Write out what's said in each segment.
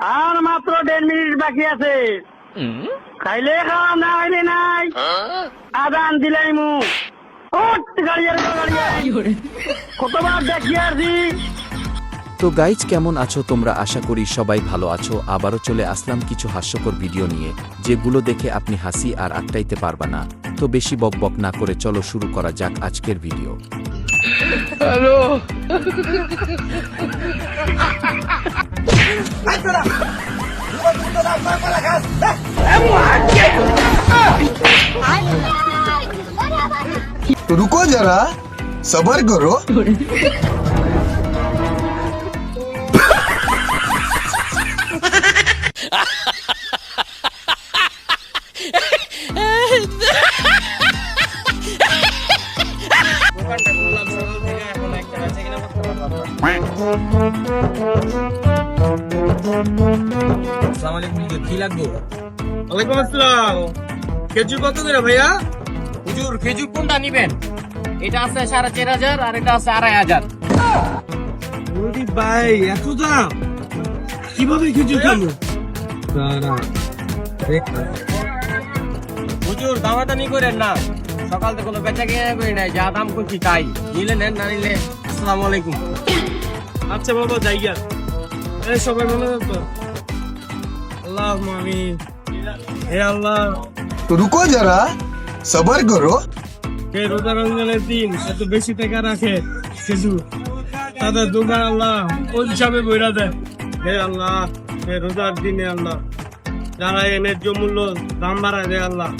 আর মাত্র দেড় মিনিট বাকি আছে। খাইলে খাওয়া না খাইলে নাই। আদান দিলাই মু। আর আর। কতবার দেখি আসি তো গাইজ কেমন আছো তোমরা? আশা করি সবাই ভালো আছো। আবারও চলে আসলাম কিছু হাস্যকর ভিডিও নিয়ে যেগুলো দেখে আপনি হাসি আর আটকাইতে পারবা না। তো বেশি বক বক না করে চলো শুরু করা যাক আজকের ভিডিও। तो रुको जरा सबर करो আসসালামু আলাইকুম হুজুর কি লাগবে? ওয়ালাইকুম আসসালাম। খেজুর কত করে ভাইয়া? হুজুর খেজুর কোনটা নিবেন? এটা আছে সাড়ে চার হাজার আর এটা আছে আড়াই হাজার। ভাই এত দাম? কীভাবে খেজুর খাব? হুজুর দামাদামি করেন না। সকাল থেকে কোনো বেচা কিনা করি নাই যা দাম করছি তাই। নিলে নেন না নিলে আসসালামু আলাইকুম। আচ্ছা বাবা এই সবাই ভালো তো? আল্লাহ হে আল্লাহ। তো রুকো যারা সবার করো। কে রোজা দিন এত বেশি টাকা রাখে তাদের দোকান আল্লাহ ওই হিসাবে বইরা দেয়। হে আল্লাহ হে রোজার দিনে আল্লাহ। যারা এনের মূল্য দাম বাড়ায় আল্লাহ।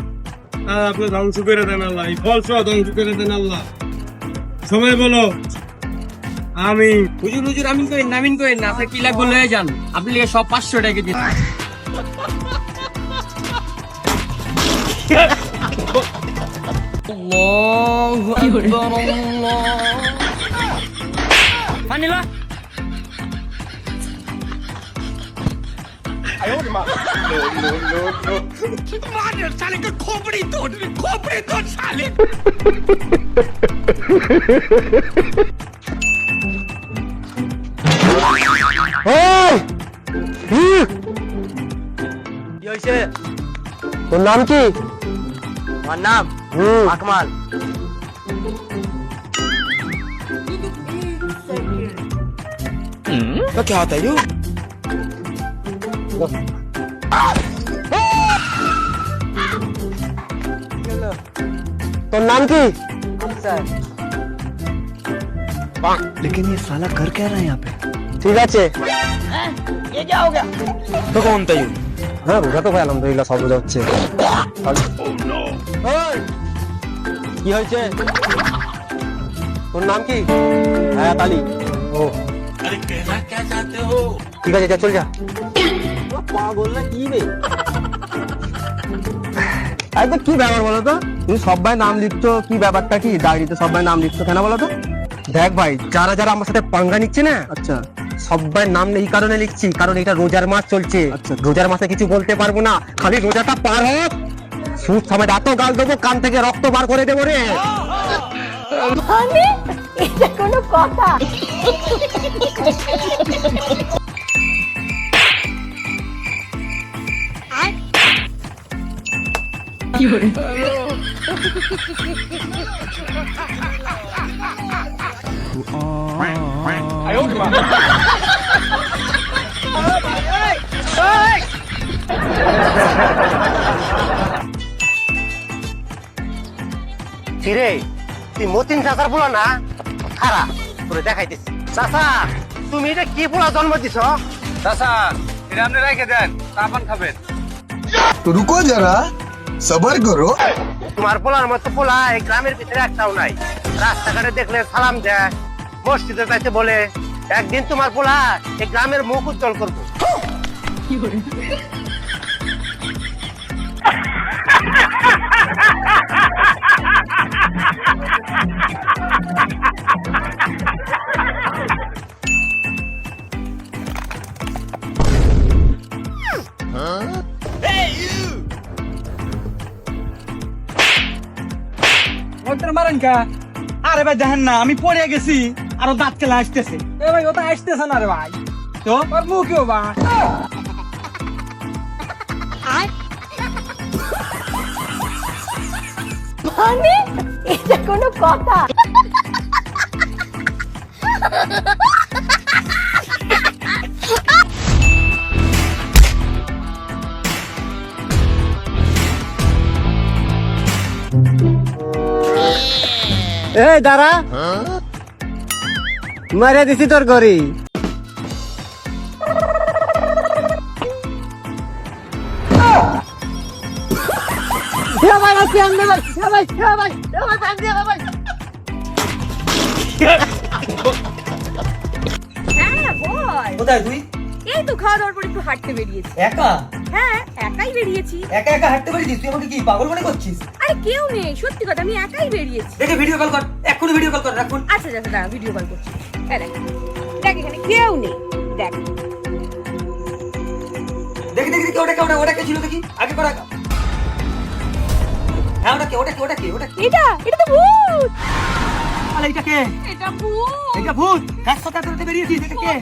আপনি ধ্বংস করে দেন আল্লাহ। ফল সহ ধ্বংস করে দেন আল্লাহ। সবাই বলো আমি হুজুর হুজুর আমিন করেন নামিন করেন না। আপনার কি লাগবে লয়ে যান। আপনি লিগে সব পাঁচশো টাকা দিন। আল্লাহু আকবার আল্লাহ। ফানিলা কি হয়েছে তোর নাম কি আমার নাম হুম আকমাল तो क्या होता है यू তোর নাম কি लेकिन ये साला कर क्या रहा है यहाँ पे ঠিক আছে। হ্যাঁ, তো কি হ্যাঁ, ঠিক আছে যা যা। কি ব্যাপার বলো তো? তুমি সবাই নাম লিখছো কি ব্যাপারটা কি? দাঁড়িয়ে সবাই নাম লিখছো কেন বলো তো? দেখ ভাই যারা যারা আমার সাথে পাঙ্গা নিচ্ছে না আচ্ছা। সবাই নাম এই কারণে লিখছি কারণ এটা রোজার মাস চলছে। আচ্ছা রোজার মাসে কিছু বলতে পারব না। খালি রোজাটা পার হোক। সুদ সময় এত গাল দেবো কান থেকে রক্ত বার করে দেবো রে। মানে এটা কোনো কথা। কিরে তুই মতিন চাচার পোলা না? খারা তোরে দেখাইতেছি। চাচা তুমি এটা কি পোলা জন্ম দিছ? চাচা এটা আপনি রেখে দেন তাপান খাবেন। তো রুকো যারা সবার করো। তোমার পোলার মতো পোলা এই গ্রামের ভিতরে একটাও নাই। রাস্তাঘাটে দেখলে সালাম দেয়। মসজিদের কাছে বলে, একদিন তোমার পোলা এই গ্রামের মুখ উজ্জ্বল করব। আরে ভাই, দেখেন না, আমি পড়ে গেছি। আরও দাঁত কেলা আসতেছে। এ ভাই ও তো আসতেছে না রে ভাই। তো? ওর মুখেও ভাই মানে এটা কোনো কথা। এই দাঁড়া। হ্যাঁ? মারিয়া দিছি তোর গরি হ্যাঁ কোথায় তুই? এই তো খাওয়া দাওয়ার পর একটু হাঁটতে বেরিয়েছি। একা? হ্যাঁ একাই বেরিয়েছি। একা একা হাঁটতে পারিস তুই আমাকে কি পাগল মনে করছিস? আরে কেউ নেই সত্যি কথা আমি একাই বেরিয়েছি। দেখে ভিডিও কল কর এক্ষুনি ভিডিও কল কর রাখুন। আচ্ছা আচ্ছা দাঁড়া ভিডিও কল করছি। হ্যাঁ দেখ দেখ এখানে কেউ নেই দেখ। দেখি দেখি দেখি ওটা কে ওটা ওটা কে ছিল দেখি আগে করা হ্যাঁ ওটা কে ওটা কে ওটা কে ওটা এটা এটা তো ভূত! আরে এটা কে? এটা ভূত! এটা ভূত! কার সাথে তোরতে বেরিয়েছিস এটা কে?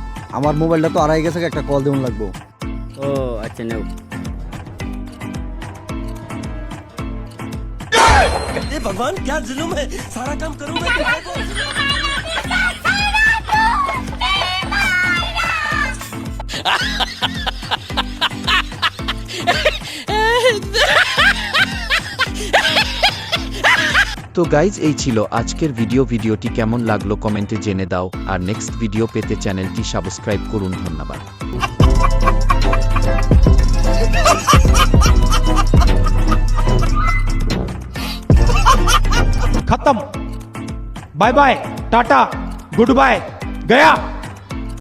আমার মোবাইলটা তো আড়াই গেছে একটা কল দেউন লাগবো ও আচ্ছা নেও भगवान क्या जुलुम है सारा काम करूंगा তো গাইজ এই ছিল আজকের ভিডিও ভিডিওটি কেমন লাগল কমেন্টে জেনে দাও। আর নেক্সট ভিডিও পেতে চ্যানেলটি সাবস্ক্রাইব করুন। ধন্যবাদ। খতম। Bye bye tata good bye Gaya